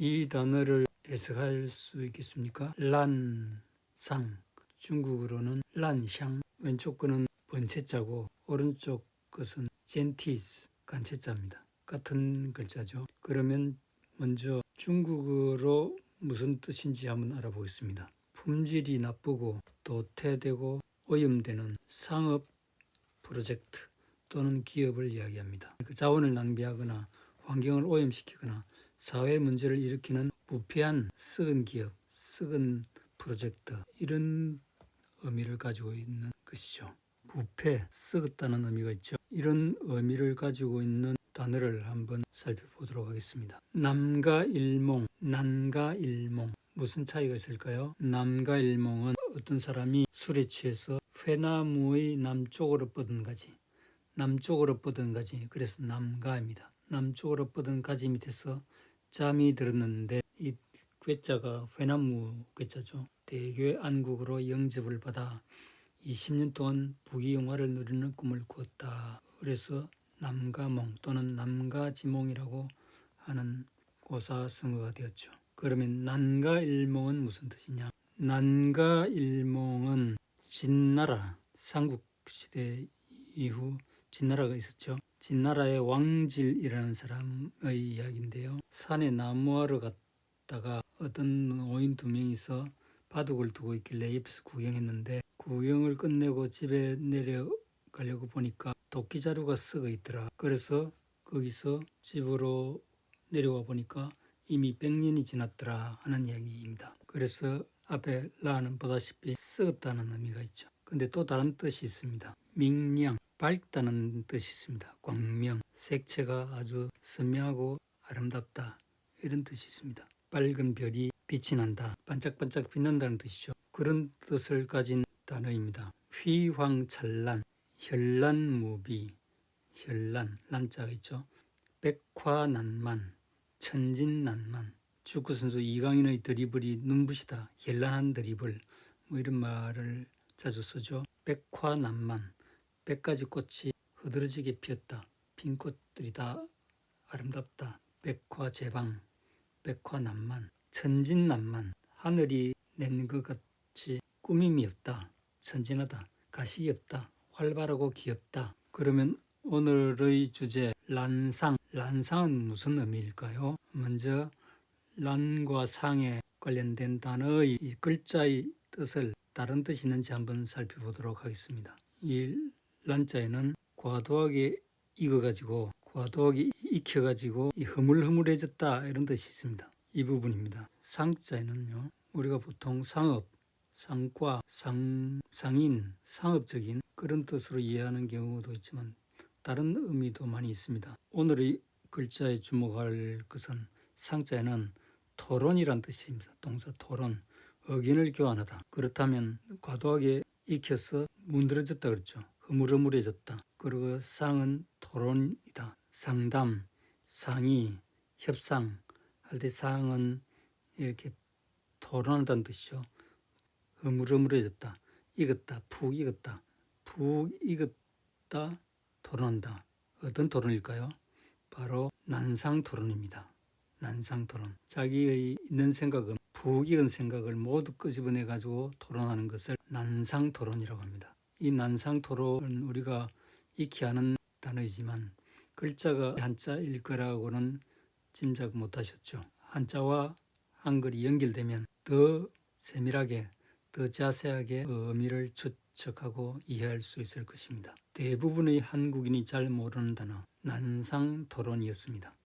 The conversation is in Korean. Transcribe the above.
이 단어를 해석할 수 있겠습니까? 란상 중국어로는 란샹 왼쪽 거는 번체자고 오른쪽 것은 젠티스 간체자입니다. 같은 글자죠. 그러면 먼저 중국어로 무슨 뜻인지 한번 알아보겠습니다. 품질이 나쁘고 도태되고 오염되는 상업 프로젝트 또는 기업을 이야기합니다. 그 자원을 낭비하거나 환경을 오염시키거나 사회 문제를 일으키는 부패한 썩은 기업, 썩은 프로젝트 이런 의미를 가지고 있는 것이죠. 부패, 썩었다는 의미가 있죠. 이런 의미를 가지고 있는 단어를 한번 살펴보도록 하겠습니다. 남과 일몽, 난과 일몽 무슨 차이가 있을까요? 남과 일몽은 어떤 사람이 술에 취해서 회나무의 남쪽으로 뻗은 가지, 남쪽으로 뻗은 가지, 그래서 남가입니다. 남쪽으로 뻗은 가지 밑에서 잠이 들었는데 이 괴짜가 회나무 괴짜죠. 대교의 안국으로 영접을 받아 20년 동안 부귀영화를 누리는 꿈을 꾸었다. 그래서 남가몽 또는 남가지몽이라고 하는 고사성어가 되었죠. 그러면 난가일몽은 무슨 뜻이냐? 난가일몽은 진나라 삼국시대 이후 진나라가 있었죠. 진나라의 왕질이라는 사람의 이야기인데요. 산에 나무하러 갔다가 어떤 오인 두 명이서 바둑을 두고 있길래 옆에서 구경했는데 구경을 끝내고 집에 내려가려고 보니까 도끼 자루가 썩어 있더라. 그래서 거기서 집으로 내려와 보니까 이미 100년이 지났더라 하는 이야기입니다. 그래서 앞에 라는 보다시피 썩었다는 의미가 있죠. 근데 또 다른 뜻이 있습니다.明량, 밝다는 뜻이 있습니다. 광명, 색채가 아주 선명하고 아름답다 이런 뜻이 있습니다. 밝은 별이 빛이 난다, 반짝반짝 빛난다는 뜻이죠. 그런 뜻을 가진 단어입니다. 휘황찬란, 현란무비, 현란, 란자가 있죠. 백화난만, 천진난만, 축구 선수 이강인의 드리블이 눈부시다, 현란한 드리블, 뭐 이런 말을 자주 쓰죠. 백화난만, 백가지 꽃이 흐드러지게 피었다. 핀 꽃들이 다 아름답다. 백화제방, 백화난만, 천진난만, 하늘이 낸 것 같이 꾸밈이 없다. 천진하다. 가식이 없다. 활발하고 귀엽다. 그러면 오늘의 주제 란상, 란상은 무슨 의미일까요? 먼저 란과 상에 관련된 단어의 이 글자의 뜻을 다른 뜻이 있는지 한번 살펴보도록 하겠습니다. 이 란자에는 과도하게 익어가지고 과도하게 익혀가지고 이 흐물흐물해졌다 이런 뜻이 있습니다. 이 부분입니다. 상자에는요 우리가 보통 상업, 상과, 상, 상인, 상업적인 그런 뜻으로 이해하는 경우도 있지만 다른 의미도 많이 있습니다. 오늘의 글자에 주목할 것은 상자에는 토론이란 뜻입니다. 동사 토론, 의견을 교환하다. 그렇다면 과도하게 익혀서 문드러졌다 그랬죠. 흐물흐물해졌다. 그리고 상은 토론이다. 상담, 상의, 협상 할 때 상은 이렇게 토론한다는 뜻이죠. 흐물흐물해졌다. 익었다. 푹 익었다. 푹 익었다. 토론한다. 어떤 토론일까요? 바로 난상 토론입니다. 난상 토론. 자기의 있는 생각은 푹 익은 생각을 모두 끄집어내 가지고 토론하는 것을 난상 토론이라고 합니다. 이 난상 토론은 우리가 익히 아는 단어이지만 글자가 한자일 거라고는 짐작 못 하셨죠. 한자와 한글이 연결되면 더 세밀하게, 더 자세하게 의미를 추측하고 이해할 수 있을 것입니다. 대부분의 한국인이 잘 모르는 단어, 난상 토론이었습니다.